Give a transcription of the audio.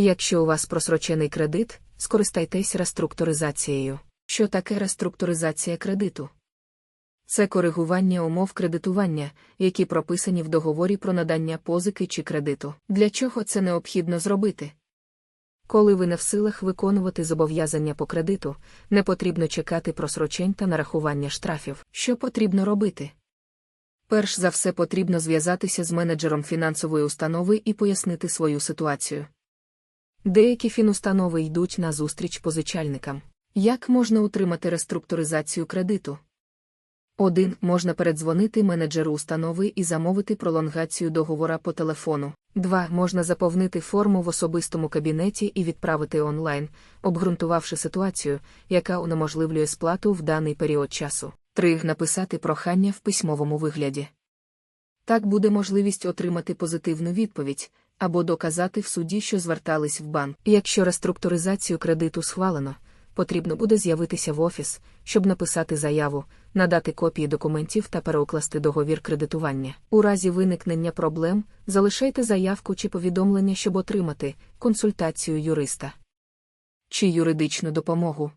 Якщо у вас просрочений кредит, скористайтесь реструктуризацією. Що таке реструктуризація кредиту? Це коригування умов кредитування, які прописані в договорі про надання позики чи кредиту. Для чого це необхідно зробити? Коли ви не в силах виконувати зобов'язання по кредиту, не потрібно чекати просрочень та нарахування штрафів. Що потрібно робити? Перш за все потрібно зв'язатися з менеджером фінансової установи і пояснити свою ситуацію. Деякі фінустанови йдуть на зустріч позичальникам. Як можна утримати реструктуризацію кредиту? 1. Можна передзвонити менеджеру установи і замовити пролонгацію договора по телефону. 2. Можна заповнити форму в особистому кабінеті і відправити онлайн, обґрунтувавши ситуацію, яка унеможливлює сплату в даний період часу. 3. Написати прохання в письмовому вигляді. Так буде можливість отримати позитивну відповідь або доказати в суді, що звертались в банк. Якщо реструктуризацію кредиту схвалено, потрібно буде з'явитися в офіс, щоб написати заяву, надати копії документів та переукласти договір кредитування. У разі виникнення проблем залишайте заявку чи повідомлення, щоб отримати консультацію юриста чи юридичну допомогу.